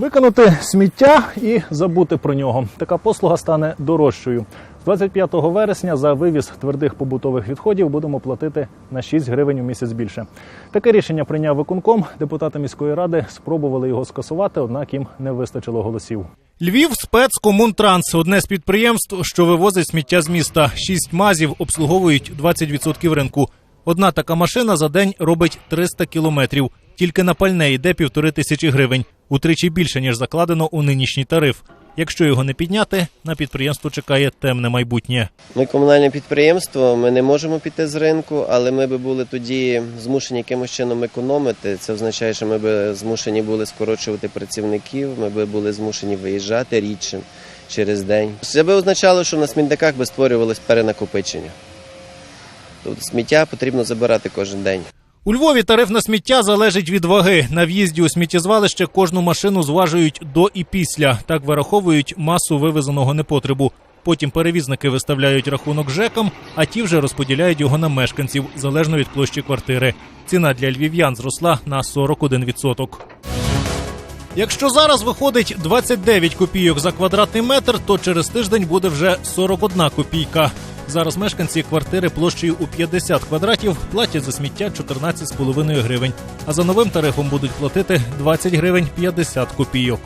Викинути сміття і забути про нього. Така послуга стане дорожчою. З 25 вересня за вивіз твердих побутових відходів будемо платити на 6 гривень у місяць більше. Таке рішення прийняв виконком. Депутати міської ради спробували його скасувати, однак їм не вистачило голосів. Львів спецкомунтранс одне з підприємств, що вивозить сміття з міста. Шість мазів обслуговують 20% ринку. Одна така машина за день робить 300 кілометрів. Тільки на пальне йде півтори тисячі гривень, утричі більше ніж закладено у нинішній тариф. Якщо його не підняти, на підприємство чекає темне майбутнє. Ми комунальне підприємство, ми не можемо піти з ринку, але ми би були тоді змушені якимось чином економити. Це означає, що ми би змушені були скорочувати працівників, ми би були змушені виїжджати рідше через день. Це би означало, що на смітниках би створювалось перенакопичення. Тобто сміття потрібно забирати кожен день. У Львові тариф на сміття залежить від ваги. На в'їзді у сміттєзвалище кожну машину зважують до і після. Так вираховують масу вивезеного непотребу. Потім перевізники виставляють рахунок ЖЕКам, а ті вже розподіляють його на мешканців залежно від площі квартири. Ціна для львів'ян зросла на 41%. Якщо зараз виходить 29 копійок за квадратний метр, то через тиждень буде вже 41 копійка. Зараз мешканці квартири площею у 50 квадратів платять за сміття 14,5 гривень, а за новим тарифом будуть платити 20 гривень 50 копійок.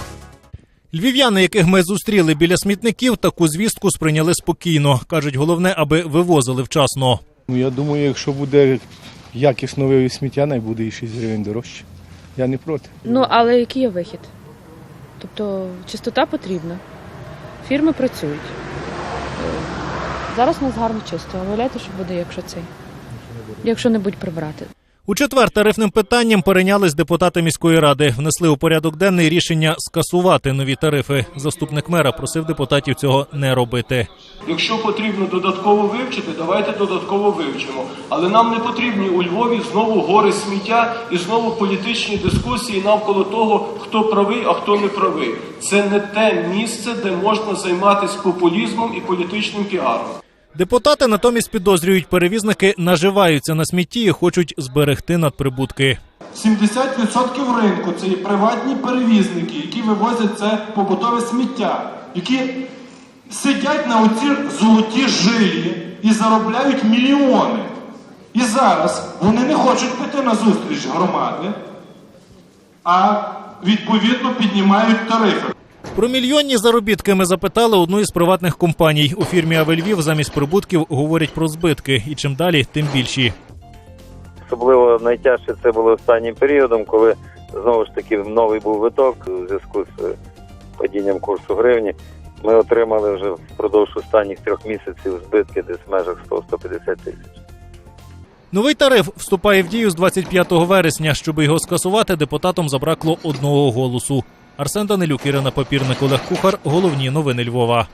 Львів'яни, яких ми зустріли біля смітників, таку звістку сприйняли спокійно. кажуть, головне, аби вивозили вчасно. Ну, я думаю, якщо буде якісно вивіз сміття, най буде і 6 гривень дорожче. Я не проти. Ну, але який є вихід? Тобто чистота потрібна. Фірми працюють. Зараз у нас гарно чисто. А Уявляєте, що буде, якщо цей? Якщо не будь прибрати. У четвер тарифним питанням перейнялись депутати міської ради. Внесли у порядок денний рішення скасувати нові тарифи. Заступник мера просив депутатів цього не робити. Якщо потрібно додатково вивчити, давайте додатково вивчимо. Але нам не потрібні у Львові знову гори сміття і знову політичні дискусії навколо того, хто правий, а хто не правий. Це не те місце, де можна займатися популізмом і політичним піаром. Депутати натомість підозрюють, перевізники наживаються на смітті і хочуть зберегти надприбутки. 70% ринку це є приватні перевізники, які вивозять це побутове сміття, які сидять на оці золоті жилі і заробляють мільйони. І зараз вони не хочуть піти на зустріч громади, а відповідно піднімають тарифи. Про мільйонні заробітки ми запитали одну із приватних компаній. У фірмі Авельвів замість прибутків говорять про збитки, і чим далі, тим більші. Особливо найтяжче це було останнім періодом, коли знову ж таки новий був виток у зв'язку з е, падінням курсу гривні. Ми отримали вже впродовж останніх трьох місяців збитки десь в межах 100-150 тисяч. Новий тариф вступає в дію з 25 вересня. Щоб його скасувати, депутатам забракло одного голосу. Арсен Данилюк, Ірина Папірник, Олег Кухар. Головні новини Львова.